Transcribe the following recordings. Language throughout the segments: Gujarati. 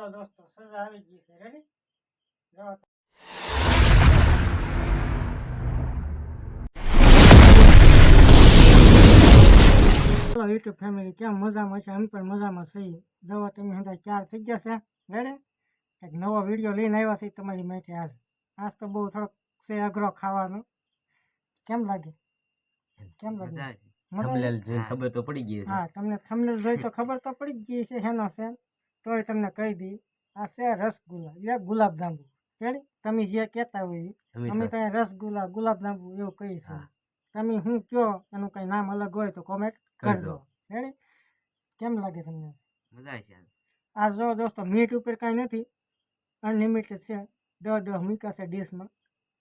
હાલો દોસ્તો સજા આવી ગઈ છે રેડી જો ચાલો યુટ્યુબ ફેમિલી કેમ મજામાં છે અમે પણ મજામાં છીએ જવા તમે હંધા ચાર થઈ ગયા છે રેડી એક નવો વીડિયો લઈને આવ્યા છે તમારી માટે આજ આજ તો બહુ થોડોક છે અઘરો ખાવાનો કેમ લાગે કેમ લાગે મજા આવી. મજા આવી? થંબનેલ જોઈને ખબર તો પડી ગઈ હશે હા તમને થંબનેલ જોઈ તો ખબર તો પડી જ ગઈ છે હેનો છે તોય તમને કહી દી આ છે રસગુલ્લા એ ગુલાબ જાંબુ રેડી તમે જે કહેતા હોય. અમે ત્યાં રસગુલ્લા ગુલાબ જાંબુ એવું કહી છે તમે શું કયો એનું કઈ નામ અલગ હોય તો કોમેન્ટ કરજો. કરજો કેમ લાગે તમને? મજા આવી છે આ જો દોસ્તો મીઠ ઉપર કાંઈ નથી. અનલિમિટેડ છે. દો દો મીકા છે ડીશમાં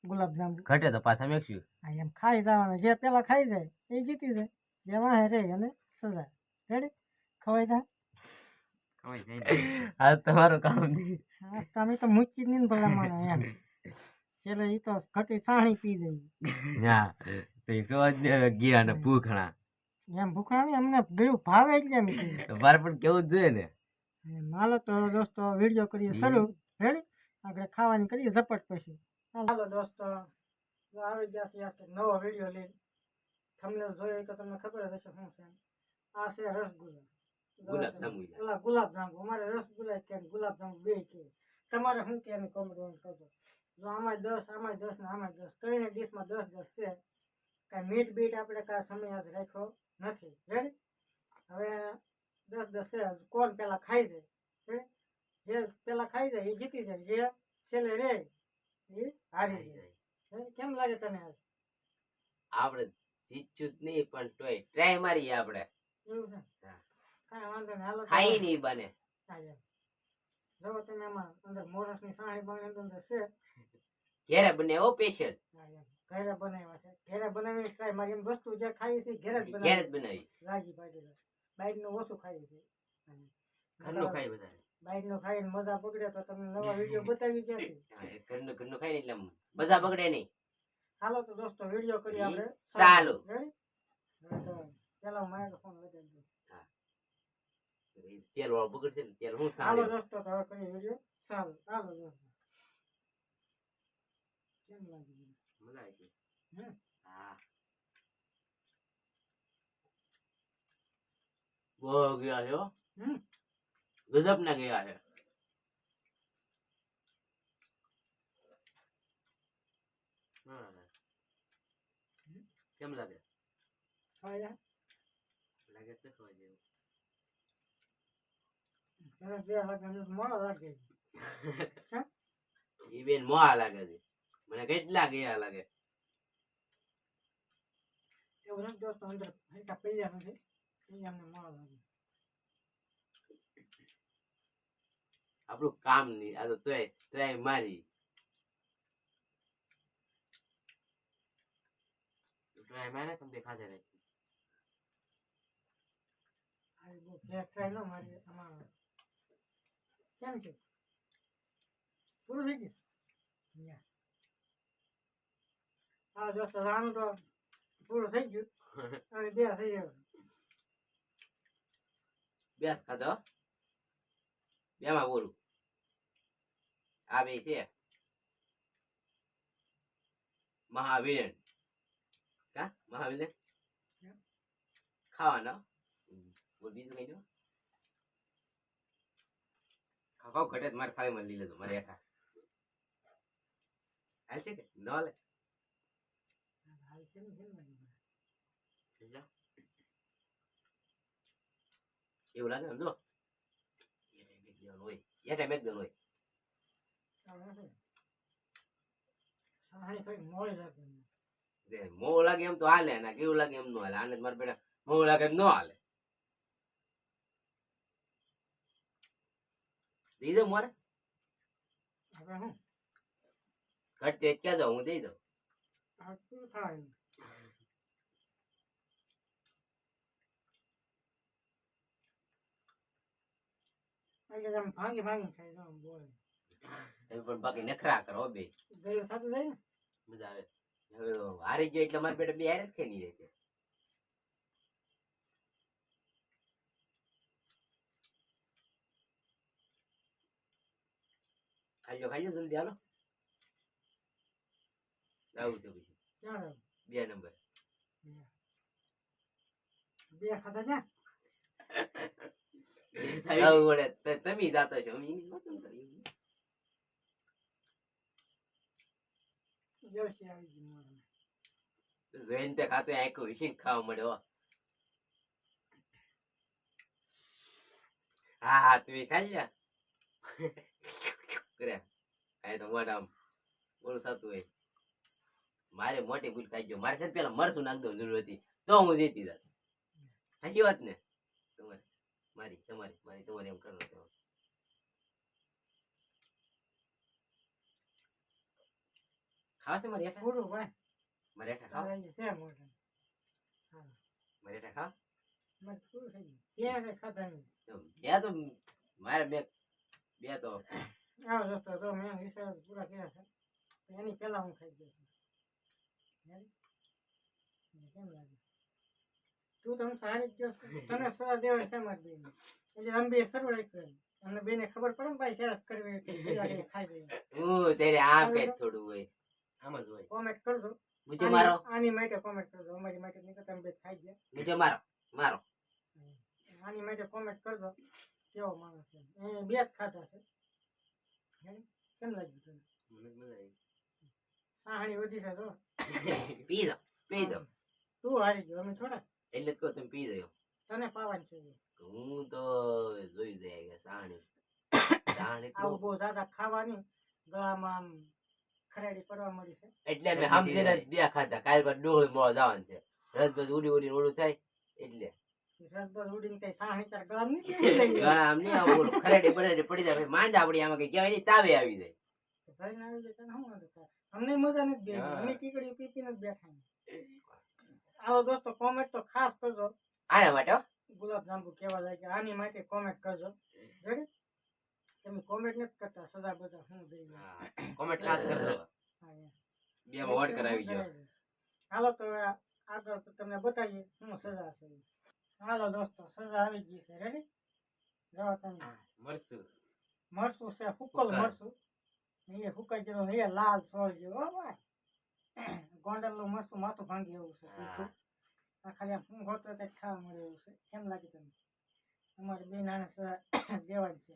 ગુલાબ જાંબુ ઘટે તો પાછા મેકશું આ એમ ખાઈ જવાનું. જે પેલા ખાઈ જાય એ જીતી જાય. જે વાહે રહે અને સજા. રેડી ખવાઈ જાય આજ તમારું કામ નહીં. તમે તો મૂકી જ નહીં ભલા માણસ એમ. છેલ્લે એ તો ખટી સાણી પી જાય. ના તો એ સોજ ગયા ને ભૂખણા. એમ ભૂખણા નહીં અમને ગયું ભાવે જ એમ બાર મારે પણ કેવું જોઈએ ને. માલો તો દોસ્તો વીડિયો કરીએ શરૂ. રેડી આપણે ખાવાની કરીએ ઝપટ પછી. હાલો દોસ્તો આવી ગયા છે આ નવો વીડિયો લઈ તમને જોઈએ તો તમને ખબર જ હશે શું છે. આ છે રસગુલ્લા. ગુલાબ જાંબુ. ઓલા ગુલાબજાંબુ. અમારે રસગુલ્લા કે ગુલાબજાંબુ બે કે. તમારે શું કે એની કોમેન્ટ કરજો જો આમાં દસ આમાં દસ ને આમાં દસ. કઈને ડીશમાં દસ દસ છે. કાંઈ મીઠ બીટ આપણે કાંઈ સમય આજ રાખ્યો નથી. રેડી હવે દસ દસ છે. કોણ પેલા ખાઈ જાય? રેડી જે પેલા ખાઈ જાય એ જીતી જાય. જે છેલ્લે રહે એ હારી જાય? કેમ લાગે તને આજ? આપણે જીતશું જ નહીં પણ તોય ટ્રાય મારીએ આપણે. એવું છે? હા. કાંઈ વાંધો નહીં હાલો ખાઈ નહીં બને. ખાઈ. જો તમે આમાં અંદર મોરસની સાણી બને અંદર છે. ઘેરે બને એવો સ્પેશિયલ ઘેરે બનાવ્યા છે. ઘેરે બનાવી ટ્રાય મારી એમ વસ્તુ જે ખાઈ છે ઘેરે જ ઘેરે જ બનાવી રાજી રાજી બાઈક બાઈકનું ઓછું ખાઈ છે ઘરનું ખાઈ વધારે બાઈકનું ખાઈને મજા બગડે તો તમને નવા વીડિયો બતાવી ક્યાંથી ઘરનું ઘરનું ખાઈ ને એટલે મજા બગડે નહીં. હાલો તો દોસ્તો વીડિયો કરી આપણે. ચાલો પેલા માઇક્રોફોન લગાવી દો એ તેલ વાળું બગડશે ને તેલ હું હાલો સાંભળ્યું દોસ્તો તો હવે કરીએ વીડિયો ચાલો હાલો દોસ્તો કેમ લાગી મજા આવી છે હમ. હા બહુ ગયા છે હો. હમ ગજબ ના ગયા છે હા. કેમ લાગે ખાઈ જા. લાગે છે ખવા જેવું ઈ બેન મોહા લાગે છે. મને કેટલા ગયા લાગે. એ આપણું કામ નહીં આ તો તોય ટ્રાય મારી. ટ્રાય મારે તમને ખાધે રાખી. આ બહુ ટ્રાય ન મારી આમાં કેમ છે? પૂરું થઈ ગયું? હા દોસ્તો રાણું તો પૂરું થઈ ગયું. અને બે થઈ ગયો. બેસ ખાધો બેમાં બોલું. આ બે છે. મહાવીર કા? મહાવીર ખાવાનો. બોલ બીજું કઈ જો ખાવ ખાવ ઘટે તો મારે થાળીમાં લઈ લેજો મારે એઠા હાલ છે કે ન હાલે હાલ છે ને કેમ લાગે મને? જા. એવું લાગે આમ જો એ ટાઈમ એક દેવાનું હોય એ ટાઈમ એક દેવાનું હોય ચાલો નથી. સાણી થોડી મોડી લાગે મને. જે મોં લાગે એમ તો હાલે ના કેવું લાગે એમ નો હાલે આને જ મારા બેટા મોં લાગે એમ નો હાલે દઈ દો મોરસ હવે હું? ઘટતે ક્યાં જાઉં? હું દઈ દઉં. ભાંગી ભાંગી ખાઈ બોલ. પણ બાકી નખરા કરો બે. ગયો થતું મજા આવે. હવે હારી ગયો એટલે મારા બેટા બે હારે જ ખાઈ નહીં ખાઈજો ખાઈ લો જલ્દી હાલો. આવું છે રહ્યું? બે નંબર. બે ખાધા ને? આવું વળે ત- તમે જાતો છો. અમે. જોઈને તે ખાતો આંખો વિશીને ખાવા મળે હો. હા તું ખાઈ લ્યા. કરે આ તો મોઢા આમ બોલું થતું હોય. મારે મોટી ભૂલ ખાઈ ગયો મારે છે પેલા મરસું નાખ દો જરૂર હતી. તો હું જીતી જાત. સાચી વાત ને? તમારે મારી તમારી મારી તમારી એમ કરો ખાવા છે મારી હેઠા પૂરું ભાઈ. મારી હેઠા ખાવા છે મોઢામાં. મારી ખાવા? મારે પૂરું થઈ ગયું. ત્યાં નહીં. બે તો મારે બે બે તો આવો દોસ્તો તો મેં વિષય પૂરા કર્યા છે. એની પહેલાં હું ખાઈ ગયો છું. કેમ લાગે? તું તમે સારી જ ગયો તને સલાહ દેવા છે મારી બેન એટલે અમે બે સરવડાઈ કરી અમને બેને ખબર પડે ને ભાઈ સરસ કરવી કે બીજા ખાઈ લઈએ હું ત્યારે આમ કે થોડું હોય. આમ જ હોય. કોમેન્ટ કરજો. મુજે મારો. આની- માટે કોમેન્ટ કરજો. અમારી માટે નહીં તમે બે ખાઈ ગયા. મુજે મારો. મારો. આની માટે કોમેન્ટ કરજો. કેવો માણસ છે. એ બે જ ખાતા છે? કેમ લાગ્યું તને? મને મજા આવી સાહણી વધી છે તો. પી દો પી દો. તું હારી ગયો અમે થોડા. એટલે કહો તમે પી દો. તને પાવાની છે હું તો જોઈ જાય કે સાહણી. સાહણી આવું બહુ દાદા ખાવાની ગળામાં આમ ખરેડી પડવા મળી છે. એટલે અમે સમજીને જ બે ખાધા કાલ પર ડોળ મોળ જવાનું છે. રસ બસ ઉડી ઉડી ઓળું થાય એટલે. રસબર ઉડીને કઈ સાહણી તાર ગળામાં નહીં બેસી જાય. ઘણા આમ નહીં આવું ઓલું ખરેડી બરેડી પડી જાય પછી માંદા આમાં કહેવાય નહીં તાવે આવી જાય. ભાઈને આવી જાય શું વાંધો? અમને મજા નથી બેસી અમે ટીકડી પી જ બેઠા. આવો દોસ્તો કોમેન્ટ તો ખાસ કરજો. આના માટે હો. ગુલાબ જાંબુ કેવા લાગે આની માટે કોમેન્ટ કરજો. તમે કોમેન્ટ નથી કરતા સદા બધા હું. કોમેન્ટ ખાસ કરજો. હા, બે માં વોટ કરાવી ગયો. હાલો તો આગળ તો તમને બતાવીએ શું સજા છે. હાલો દોસ્તો સજા આવી ગઈ છે. રેડી જો તમે. મરસું. મરસું છે હુકલ મરશું મરસું. એ હુકાઈ જેવો ને એ લાલ સોળ જેવો ભાઈ. ગોંડલનું મરસું માથું ભાંગી એવું છે આ ખાલી આમ હું ગોતો તે ખાવા મળે એવું છે. કેમ લાગે તમને? અમારે બે નાના સજા દેવાની છે.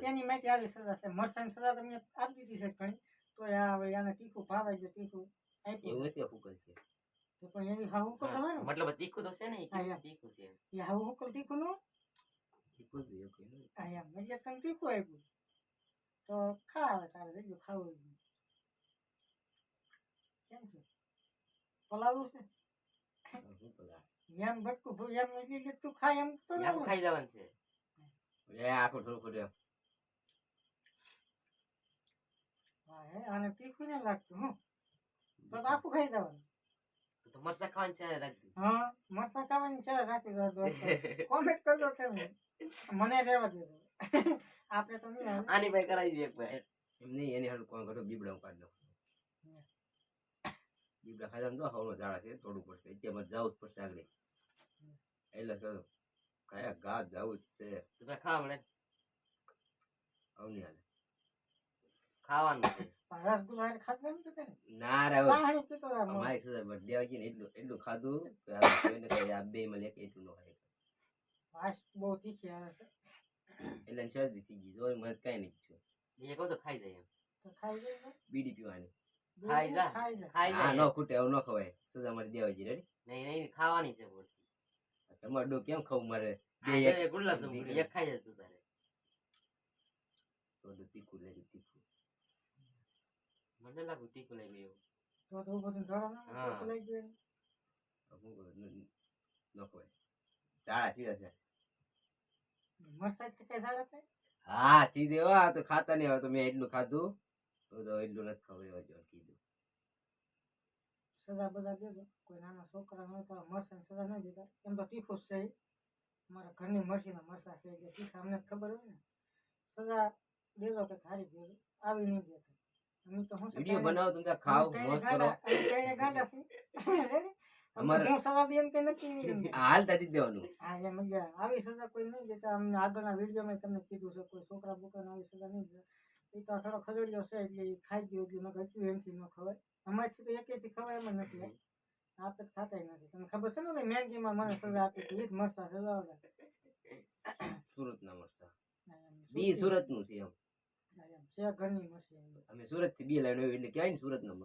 તેની માટે આવી સજા છે. મરસાની સજા તમને આપી દીધી છે ઘણી. તો આને તીખું ભાવે છે તીખું આપી. એવું હુકલ છે. તો પણ એની હાવ હુકલ હોય. મતલબ તીખું તો છે ને હા, તીખું છે એ હાવ હુકલ તીખું નો. તીખું જ એવું નહીં. આ એમ. એટલે તને તીખું આપ્યું. તો ખા હવે તારે જેટલું ખાવું કેમ છે? પલાવું છે? હું. એમ બટકું ભૂ એમ એટલે તું ખાય એમ તો ખાઈ જવાનું છે. એ આખું થોડું હા, હે, આને તીખું ને લાગતું હું. તો આખું ખાઈ જવાનું. તો મરસા ખાવાનું છે રાખજો. હા મરસા ખાવાની છે રાખી દો દોસ્તો. કોમેન્ટ કરજો તમે. મને રહેવા દેજો આપણે તો નહીં આની ભાઈ કરાવી દે એક ભાઈ. એમ નહીં એની હાલ કોણ કરો બીબડા કાઢ નાખો. બીબડા ખાધા તો હવનો ઝાડા છે તોડવું પડશે. અત્યારમાં જવું જ પડશે આગળ. એટલે કહ્યું કયા ગા જવું જ છે. તો ભાઈ ખાવા મળે? અવની હાલે. ખાવાનું છે. રસગુલ્લા ખાધું એમ તો ના રે હવે. સાહાણી પીતો હતા મોં. અમારી સુધી બર્થડે આવી ને એટલું એટલું ખાધું કે આ બે એટલું ન ખાય. વાસ બહુ તીખી આવે છે. એટલે શરદી થઈ ગઈ જોઈ મને કઈ નહીં થયું. એ કહું તો ખાઈ જાય તો ખાઈ જાય બીડી પીવાની. ખાઈ જા. ખાઈ જા. ન ખૂટે એવું ન ખવાય. સજા મારી દેવા રેડી નહીં નહીં ખાવાની છે તમારે ડો કેમ ખાવું મારે? બે એક ગુલાબ જાંબુ એક ખાઈ જતું તારે. તો તીખું લેજો તીખું. મને લાગુ લઈ ગયો તો તો બધું ધોરણ લઈ ગયું ખવાય ચાળા થી જશે મસાજ તો કે સારા થાય હા ગયો આ તો ખાતા નહીં હવે તો મેં એટલું ખાધું તો તો એટલું નથી ખબર જો કીધું સજા બધા દેજો કોઈ નાના છોકરા હોય તો મરસાની સજા ન દેતા એમ તો તીખું છે મારા ઘરની મરસીના મરસા છે એટલે તીખા અમને ખબર હોય ને સજા દેજો કે ખારી દેજો આવી નહીં દેતા છે, વીડિયો બનાવો તમે ખાવ મોજ કાંઈ કરો? અમારે- હું સવા દે એમ કે નથી હાલતા જ દેવાનું. હા એમ જ. આવી સજા કોઈ નહીં દેતા. અમને આગળના વિડીયોમાં તમને કીધું છે કોઈ છોકરા બોકરાને આવી સજા નહીં એ તો થોડો ખજોડિયો છે એટલે એ ખાઈ ગયો એટલે નકર હજુ એમથી ન ખવાય. અમારથી તો એકેયથી ખવાય એમ નથી. આપે ખાતા ખાતાય નથી. તમને ખબર છે ને મેંગીમાં મને સજા આપી હતી? એ જ મસ્ત સજા આવે સુરત ના મરસા બી સુરતનું છે એમ. છે ઘરની મશીન. અમે સુરતથી બી લાઈન એટલે ક્યાંય સુરત ના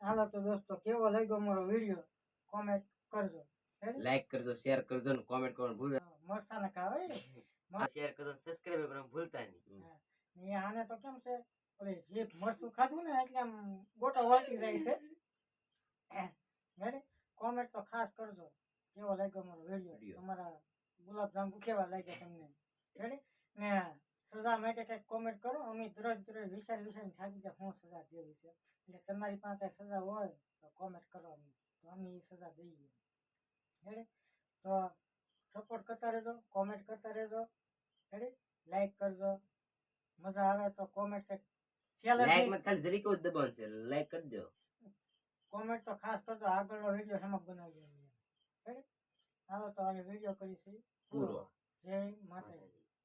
હાલો તો દોસ્તો કેવો લાગ્યો મારો વીડિયો? કોમેન્ટ કરજો? લાઈક કરજો શેર કરજો ને કોમેન્ટ કરવાનું ભૂલતા મસ્તા ના કાવે શેર કરજો સબસ્ક્રાઇબ કરવાનું ભૂલતા નહીં. આને તો કેમ છે? ઓલે જે મરચું ખાધું ને એટલે આમ ગોટો વળતી જાય છે. રેડી કોમેન્ટ તો ખાસ કરજો. કેવો લાગ્યો મારો વીડિયો. તમારા ગુલાબજાંબુ કેવા લાગ્યા તમને? રેડી ને સજા માટે કંઈક કોમેન્ટ કરો. અમે દરરોજ દરરોજ વિચાર વિચારીને થાકી જાય હું સજા દેવી છે. એટલે તમારી પાસે સજા હોય તો કોમેન્ટ કરો અમે તો અમે એ સજા દઈએ. હેડે તો સપોર્ટ કરતા રહેજો કોમેન્ટ કરતા રહેજો. હેડે લાઈક કરજો. મજા આવે તો કોમેન્ટ કંઈક લાઈકમાં ખાલી જરીક જ છે. લાઈક કોમેન્ટ તો ખાસ કરજો આગળનો વીડિયો હેમાં બનાવજો રેડી હાલો તો હવે વીડિયો કરીશું પૂરો. જય માતાજી.